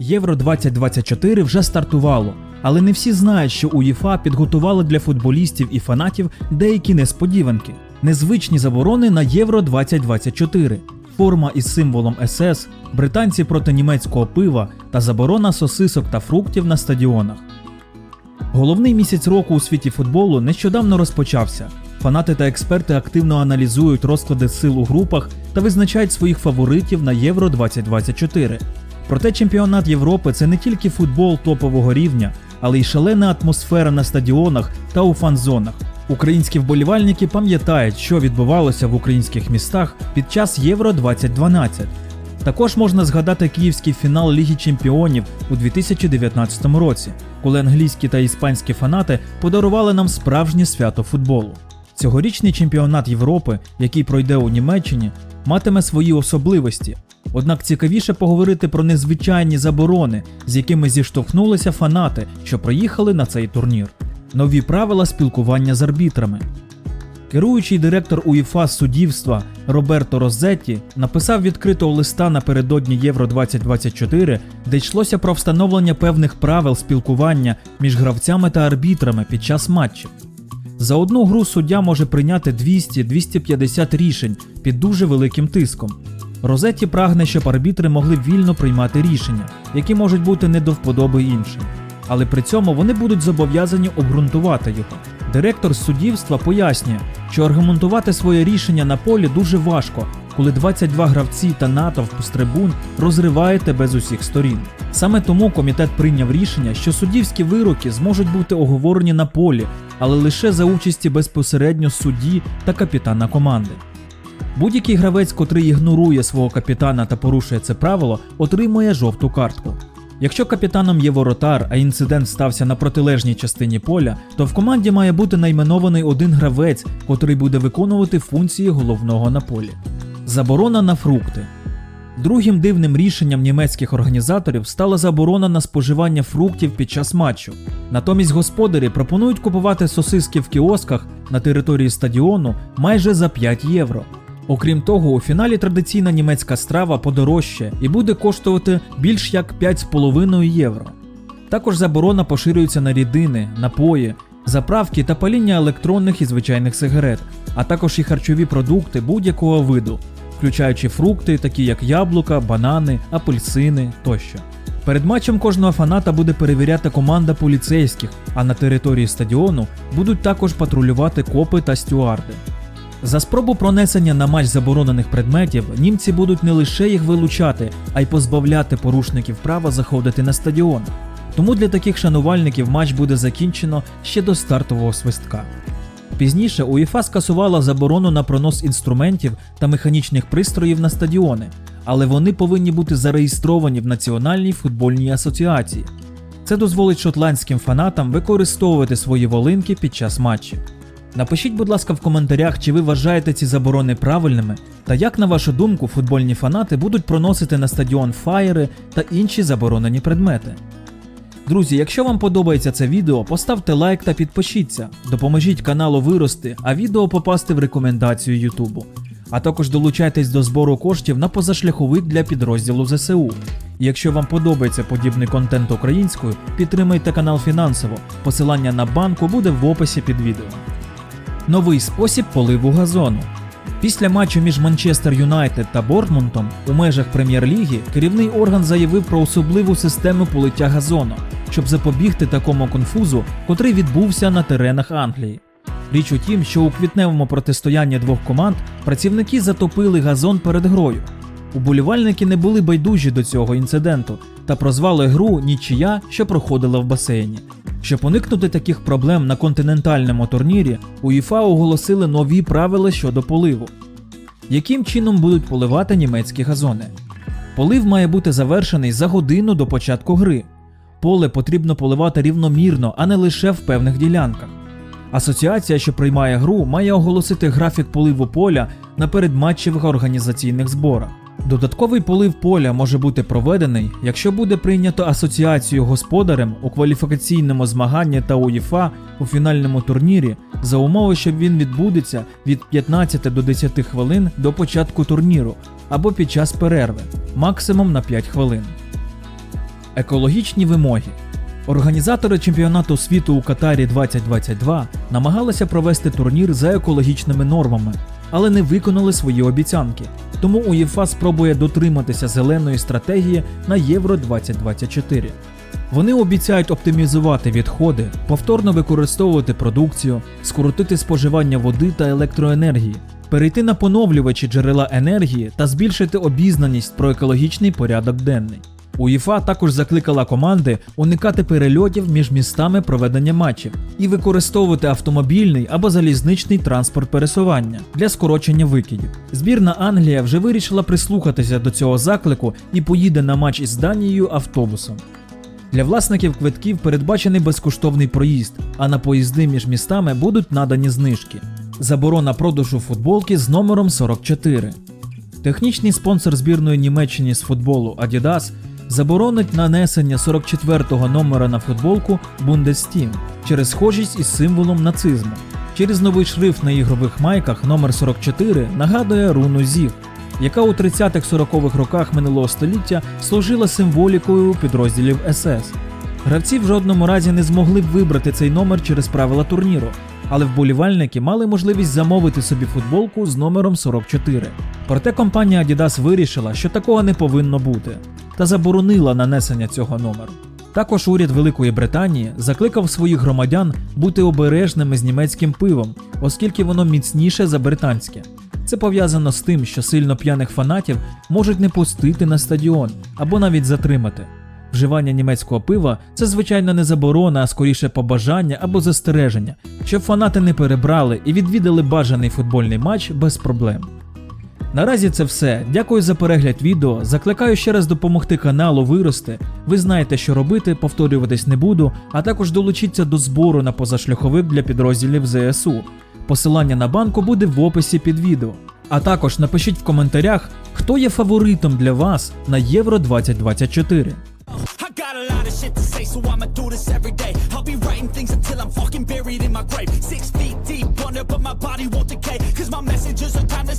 Євро 2024 вже стартувало, але не всі знають, що УЄФА підготувала для футболістів і фанатів деякі несподіванки, незвичні заборони на Євро 2024, форма із символом СС, британці проти німецького пива та заборона сосисок та фруктів на стадіонах. Головний місяць року у світі футболу нещодавно розпочався. Фанати та експерти активно аналізують розклади сил у групах та визначають своїх фаворитів на Євро 2024. Проте чемпіонат Європи це не тільки футбол топового рівня, але й шалена атмосфера на стадіонах та у фан-зонах. Українські вболівальники пам'ятають, що відбувалося в українських містах під час Євро 2012. Також можна згадати київський фінал Ліги Чемпіонів у 2019 році, коли англійські та іспанські фанати подарували нам справжнє свято футболу. Цьогорічний чемпіонат Європи, який пройде у Німеччині, матиме свої особливості. Однак цікавіше поговорити про незвичайні заборони, з якими зіштовхнулися фанати, що приїхали на цей турнір, нові правила спілкування з арбітрами. Керуючий директор УЄФА суддівства Роберто Розетті написав відкритого листа напередодні Євро 2024, де йшлося про встановлення певних правил спілкування між гравцями та арбітрами під час матчів. За одну гру суддя може прийняти 200-250 рішень під дуже великим тиском. Розетті прагне, щоб арбітри могли вільно приймати рішення, які можуть бути не до вподоби іншим. Але при цьому вони будуть зобов'язані обґрунтувати його. Директор суддівства пояснює, що аргументувати своє рішення на полі дуже важко, коли 22 гравці та натовп з трибун розриває тебе з усіх сторін. Саме тому комітет прийняв рішення, що суддівські вироки зможуть бути оговорені на полі, але лише за участі безпосередньо судді та капітана команди. Будь-який гравець, котрий ігнорує свого капітана та порушує це правило, отримує жовту картку. Якщо капітаном є воротар, а інцидент стався на протилежній частині поля, то в команді має бути найменований один гравець, котрий буде виконувати функції головного на полі. Заборона на фрукти. Другим дивним рішенням німецьких організаторів стала заборона на споживання фруктів під час матчу. Натомість господарі пропонують купувати сосиски в кіосках на території стадіону майже за 5 євро. Окрім того, у фіналі традиційна німецька страва подорожчає і буде коштувати більш як 5,5 євро. Також заборона поширюється на рідини, напої, заправки та паління електронних і звичайних сигарет, а також і харчові продукти будь-якого виду, включаючи фрукти, такі як яблука, банани, апельсини тощо. Перед матчем кожного фаната буде перевіряти команда поліцейських, а на території стадіону будуть також патрулювати копи та стюарди. За спробу пронесення на матч заборонених предметів німці будуть не лише їх вилучати, а й позбавляти порушників права заходити на стадіон. Тому для таких шанувальників матч буде закінчено ще до стартового свистка. Пізніше УЄФА скасувала заборону на пронос інструментів та механічних пристроїв на стадіони, але вони повинні бути зареєстровані в Національній футбольній асоціації. Це дозволить шотландським фанатам використовувати свої волинки під час матчів. Напишіть, будь ласка, в коментарях, чи ви вважаєте ці заборони правильними, та як, на вашу думку, футбольні фанати будуть проносити на стадіон фаєри та інші заборонені предмети. Друзі, якщо вам подобається це відео, поставте лайк та підпишіться, допоможіть каналу вирости, а відео попасти в рекомендацію Ютубу. А також долучайтесь до збору коштів на позашляховик для підрозділу ЗСУ. Якщо вам подобається подібний контент українською, підтримайте канал фінансово. Посилання на банку буде в описі під відео. Новий спосіб поливу газону. Після матчу між Манчестер Юнайтед та Бортмунтом у межах прем'єр-ліги керівний орган заявив про особливу систему полиття газону, щоб запобігти такому конфузу, котрий відбувся на теренах Англії. Річ у тім, що у квітневому протистоянні двох команд працівники затопили газон перед грою. Уболівальники не були байдужі до цього інциденту та прозвали гру нічия, що проходила в басейні. Щоб уникнути таких проблем на континентальному турнірі, УЄФА оголосили нові правила щодо поливу. Яким чином будуть поливати німецькі газони? Полив має бути завершений за годину до початку гри. Поле потрібно поливати рівномірно, а не лише в певних ділянках. Асоціація, що приймає гру, має оголосити графік поливу поля на передматчевих організаційних зборах. Додатковий полив поля може бути проведений, якщо буде прийнято асоціацію господарем у кваліфікаційному змаганні та УЄФА у фінальному турнірі за умови, що він відбудеться від 15 до 10 хвилин до початку турніру або під час перерви, максимум на 5 хвилин. Екологічні вимоги. Організатори чемпіонату світу у Катарі 2022 намагалися провести турнір за екологічними нормами, але не виконали свої обіцянки. Тому УЄФА спробує дотриматися зеленої стратегії на Євро 2024. Вони обіцяють оптимізувати відходи, повторно використовувати продукцію, скоротити споживання води та електроенергії, перейти на поновлювачі джерела енергії та збільшити обізнаність про екологічний порядок денний. УЄФА також закликала команди уникати перельотів між містами проведення матчів і використовувати автомобільний або залізничний транспорт пересування для скорочення викидів. Збірна Англія вже вирішила прислухатися до цього заклику і поїде на матч із Данією автобусом. Для власників квитків передбачений безкоштовний проїзд, а на поїзди між містами будуть надані знижки. Заборона продажу футболки з номером 44. Технічний спонсор збірної Німеччини з футболу Adidas заборонить нанесення 44-го номера на футболку Bundesteam через схожість із символом нацизму. Через новий шрифт на ігрових майках номер 44 нагадує руну ЗІГ, яка у 30-40-х роках минулого століття служила символікою підрозділів СС. Гравці в жодному разі не змогли б вибрати цей номер через правила турніру, але вболівальники мали можливість замовити собі футболку з номером 44. Проте компанія Adidas вирішила, що такого не повинно бути, та заборонила нанесення цього номеру. Також уряд Великої Британії закликав своїх громадян бути обережними з німецьким пивом, оскільки воно міцніше за британське. Це пов'язано з тим, що сильно п'яних фанатів можуть не пустити на стадіон або навіть затримати. Вживання німецького пива це звичайно не заборона, а скоріше побажання або застереження, щоб фанати не перебрали і відвідали бажаний футбольний матч без проблем. Наразі це все. Дякую за перегляд відео. Закликаю ще раз допомогти каналу вирости. Ви знаєте, що робити, повторюватись не буду, а також долучіться до збору на позашляховик для підрозділів ЗСУ. Посилання на банку буде в описі під відео. А також напишіть в коментарях, хто є фаворитом для вас на Євро 2024. So I'ma do this every day. I'll be writing things until I'm fucking buried in my grave. Six feet deep under, but my body won't decay. Cause my messages are timeless.